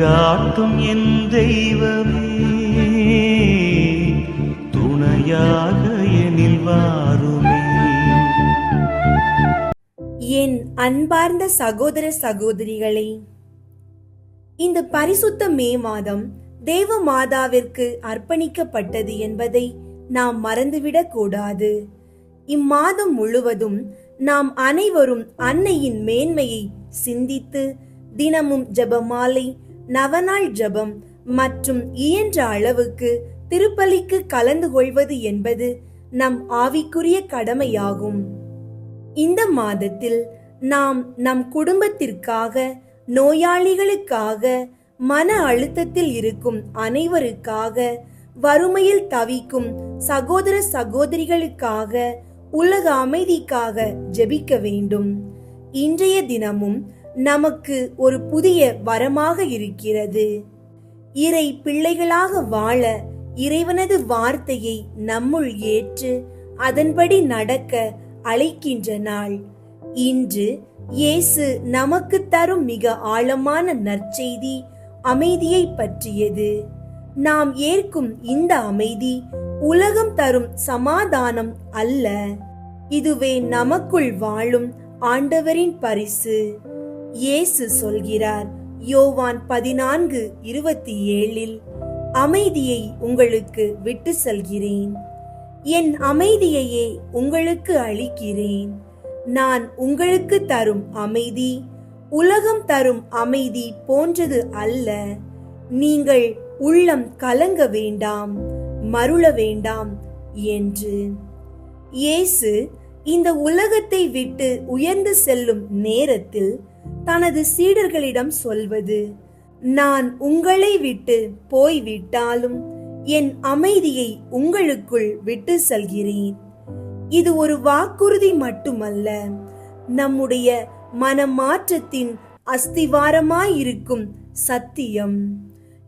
வழிகாட்டும் என் தெய்வமே. துணையாக எனில் வாருமே. என் அன்பார்ந்த சகோதர சகோதரிகளே இந்த பரிசுத்த மே மாதம் தேவ மாதாவிற்கு அர்ப்பணிக்கப்பட்டது என்பதை நாம் மறந்துவிடக் கூடாது. இம்மாதம் முழுவதும் நாம் அனைவரும் அன்னையின் மேன்மையை சிந்தித்து தினமும் ஜெபமாலை நவநாள் ஜபம் மற்றும் இயன்ற அளவுக்கு திருப்பலிக்கு கலந்து கொள்வது என்பது நம் ஆவிக்குரிய கடமையாகும். இந்த மாதத்தில் நாம் நம் குடும்பத்திற்காக நோயாளிகளுக்காக மன அழுத்தத்தில் இருக்கும் அனைவருக்காக வறுமையில் தவிக்கும் சகோதர சகோதரிகளுக்காக உலக அமைதிக்காக ஜெபிக்க வேண்டும். இன்றைய தினமும் நமக்கு ஒரு புதிய வரமாக இருக்கிறது. இறை பிள்ளைகளாக வாழ இறைவனது வார்த்தையை நம்முள் ஏற்று அதன்படி நடக்க அழைக்கின்ற நாள். இன்று இயேசு நமக்கு தரும் மிக ஆழமான நற்செய்தி அமைதியை பற்றியது. நாம் ஏற்கும் இந்த அமைதி உலகம் தரும் சமாதானம் அல்ல. இதுவே நமக்குள் வாழும் ஆண்டவரின் பரிசு. இயேசு சொல்கிறார் யோவான் பதினான்கு இருபத்தி ஏழில் அமைதியை உங்களுக்கு விட்டு செல்கிறேன். என் அமைதியையே உங்களுக்கு அளிக்கிறேன். நான் உங்களுக்கு தரும் அமைதி உலகம் தரும் அமைதி போன்றது அல்ல. நீங்கள் உள்ளம் கலங்க வேண்டாம் மருள வேண்டாம் என்று. இயேசு இந்த உலகத்தை விட்டு உயர்ந்து செல்லும் நேரத்தில் தனது சீடர்களிடம் சொல்வது நான் உங்களை விட்டு போய்விட்டாலும் என் அமைதியை உங்களுக்குள் விட்டு செல்கிறேன். இது ஒரு வாக்குறுதி மட்டுமல்ல நம்முடைய மனமாற்றத்தின் அஸ்திவாரமாயிருக்கும் சத்தியம்.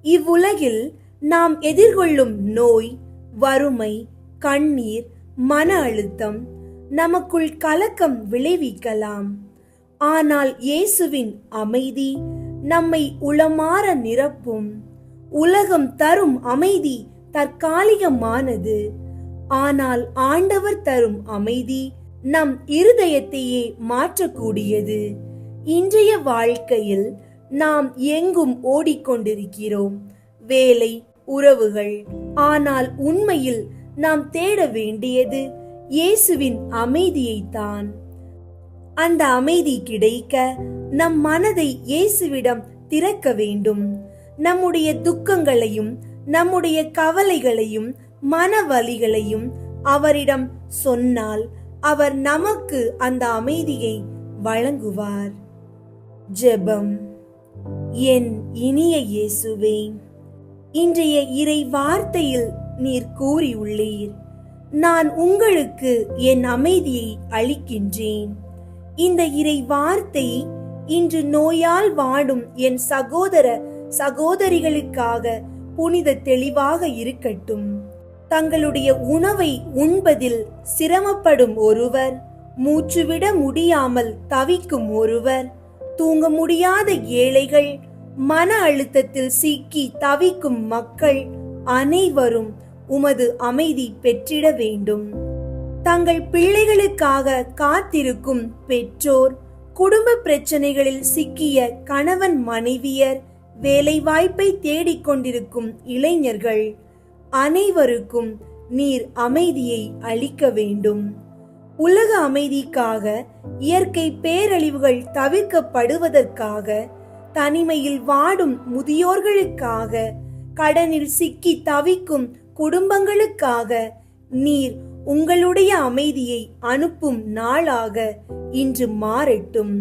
இவ்வுலகில் நாம் எதிர்கொள்ளும் நோய் வறுமை கண்ணீர் மன அழுத்தம் நமக்குள் கலக்கம் விளைவிக்கலாம். ஆனால் இயேசுவின் அமைதி நம்மை உளமாற நிரப்பும். உலகம் தரும் அமைதி தற்காலிகமானது. ஆனால் ஆண்டவர் தரும் அமைதி நம் இருதயத்தையே மாற்றக்கூடியது. இன்றைய வாழ்க்கையில் நாம் எங்கும் ஓடிக்கொண்டிருக்கிறோம்? வேலை உறவுகள். ஆனால் உண்மையில் நாம் தேட வேண்டியது இயேசுவின் அமைதியைத்தான். அந்த அமைதி கிடைக்க நம் மனதை இயேசுவிடம் திறக்க வேண்டும். நம்முடைய துக்கங்களையும் நம்முடைய கவலைகளையும் மனவலிகளையும் அவரிடம் சொன்னால் அவர் நமக்கு அந்த அமைதியை வழங்குவார். ஜெபம். என் இனிய இயேசுவே இன்றைய இறை வார்த்தையில் நீர் கூறியுள்ளீர். நான் உங்களுக்கு என் அமைதியை அளிக்கின்றேன். இந்த இறை வார்த்தை இன்று நோயால் வாடும் என் சகோதர சகோதரிகளுக்காக புனித தெளிவாக இருக்கட்டும். தங்களுடைய உணவை உண்பதில் சிரமப்படும் ஒருவர் மூச்சுவிட முடியாமல் தவிக்கும் ஒருவர் தூங்க முடியாத ஏழைகள் மன அழுத்தத்தில் சிக்கி தவிக்கும் மக்கள் அனைவரும் உமது அமைதி பெற்றிட வேண்டும். தங்கள் பிள்ளைகளுக்காக காத்திருக்கும் பெற்றோர் குடும்ப பிரச்சனைகளில் சிக்கிய கணவன் மனைவியர் வேலைவாய்ப்பை தேடிக்கொண்டிருக்கும் இளைஞர்கள் அனைவருக்கும் நீர் அமைதியை அளிக்க வேண்டும். உலக அமைதிக்காக இயற்கை பேரழிவுகள் தவிர்க்கப்படுவதற்காக தனிமையில் வாடும் முதியோர்களுக்காக கடனில் சிக்கி தவிக்கும் குடும்பங்களுக்காக நீர் உங்களுடைய அமைதியை அனுப்பும் நாளாக இன்று மாறட்டும்.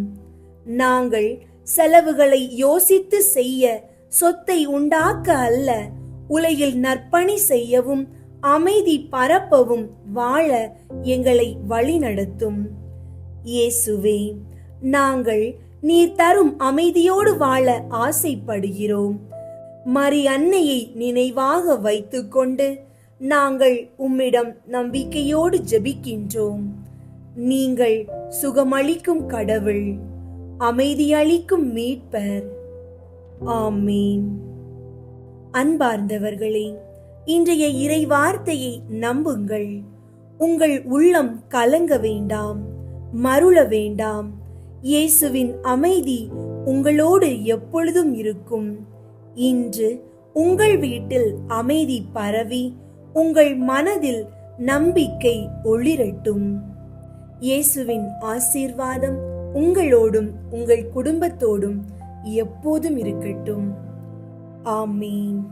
நாங்கள் செலவுகளை யோசித்து செய்ய சொத்தை உண்டாக்க அல்ல உலகில் நற்பணி செய்யவும் அமைதி பரப்பவும் வாழ எங்களை வழிநடத்தும் இயேசுவே நாங்கள் நீர் தரும் அமைதியோடு வாழ ஆசைப்படுகிறோம். மரி அன்னையை நினைவாக வைத்துக்கொண்டு நாங்கள் உம்மிடம் நம்பிக்கையோடு ஜெபிக்கின்றோம். நீங்கள் சுகமளிக்கும் கடவுள் அமைதியளிக்கும் மீட்பர். ஆமீன். அன்பார்ந்தவர்களே இன்றைய இறை வார்த்தையை நம்புங்கள். உங்கள் உள்ளம் கலங்க வேண்டாம் மருள வேண்டாம். இயேசுவின் அமைதி உங்களோடு எப்பொழுதும் இருக்கும். இன்று உங்கள் வீட்டில் அமைதி பரவி உங்கள் மனதில் நம்பிக்கை ஒளிரட்டும். இயேசுவின் ஆசீர்வாதம் உங்களோடும் உங்கள் குடும்பத்தோடும் எப்போதும் இருக்கட்டும். ஆமீன்.